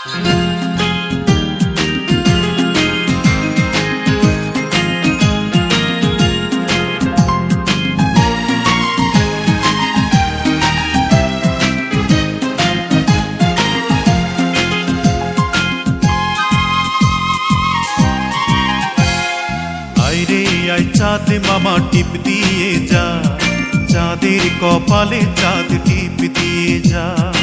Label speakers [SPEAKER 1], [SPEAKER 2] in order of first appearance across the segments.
[SPEAKER 1] I চাঁদ মামা টিপ দিয়ে যা। চাঁদের কপালে চাঁদ টিপ দিয়ে যা।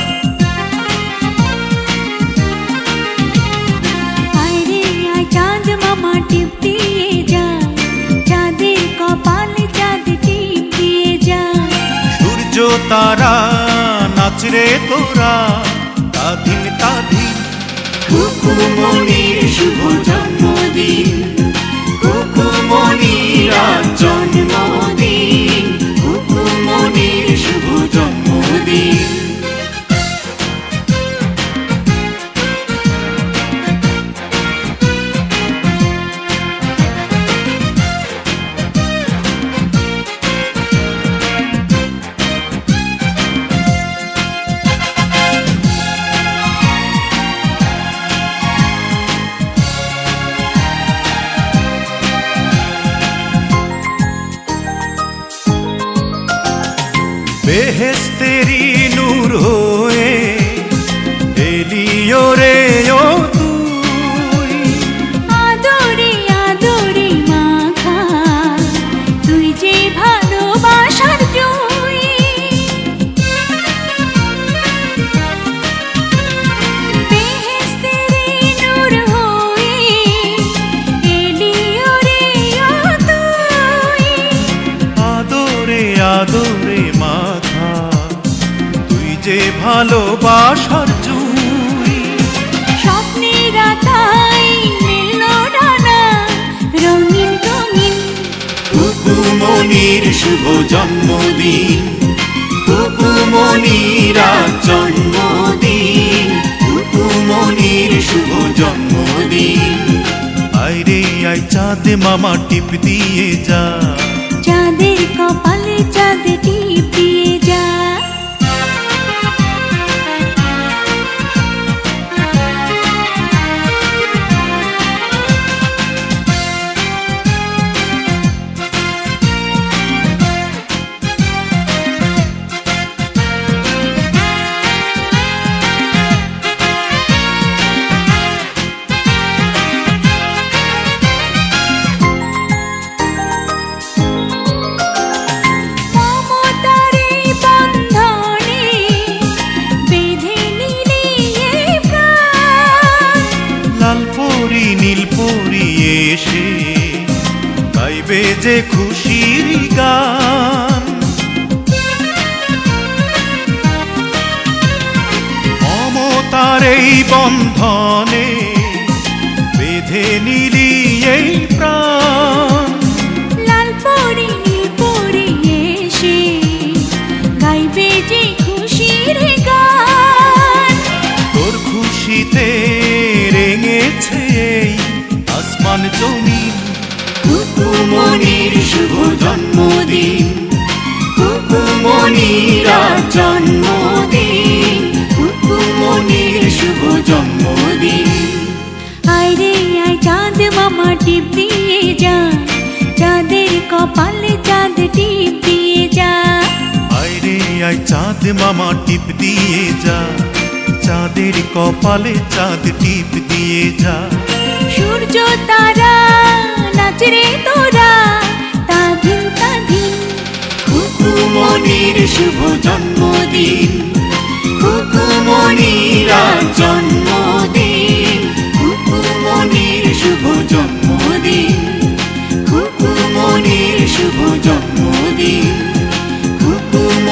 [SPEAKER 1] তারা নাচরে তোরা। তাধিন তাধিন।
[SPEAKER 2] কুকুমনির শুভ জন্মদিন
[SPEAKER 1] বেহেস্তেরি নূর হয়ে এলিও
[SPEAKER 3] যে ভালোবাসার
[SPEAKER 1] জুই
[SPEAKER 3] স্বপ্নের আতাই মিলল ডানা রঙিন রঙিন
[SPEAKER 2] কুকুমনির শুভ জন্মদিন। কুকুমনির জন্মদিন। কুকুমনির শুভ জন্মদিন।
[SPEAKER 1] আইরে আই চাঁদ মামা টিপ দিয়ে যা।
[SPEAKER 3] নীল
[SPEAKER 1] পরি এসে গাইবে যে খুশির গান। মমতার এই বন্ধনে বেঁধে নিলি এই প্রাণ।
[SPEAKER 3] লাল পরি নীল পরি এসে গাইবে যে খুশির গান।
[SPEAKER 1] তোর খুশিতে রেঙেছে জমিন
[SPEAKER 2] কুকুমনির শুভ জন্মদিন। কুকুমনির আজ জন্মদিন। কুকুমনির শুভ জন্মদিন।
[SPEAKER 3] আয়রে আয় চাঁদ মামা টিপ দিয়ে যা। চাঁদের কপালে চাঁদ টিপ দিয়ে যা।
[SPEAKER 1] আইরে আই চাঁদ মামা টিপ দিয়ে যা। চাঁদের কপালে চাঁদ টিপ দিয়ে যা।
[SPEAKER 3] সূর্য তারা নাচরে তোরা তাধিন তাধিন
[SPEAKER 2] কুকুমনির শুভ জন্মদিন কুকুমনির আজ জন্ম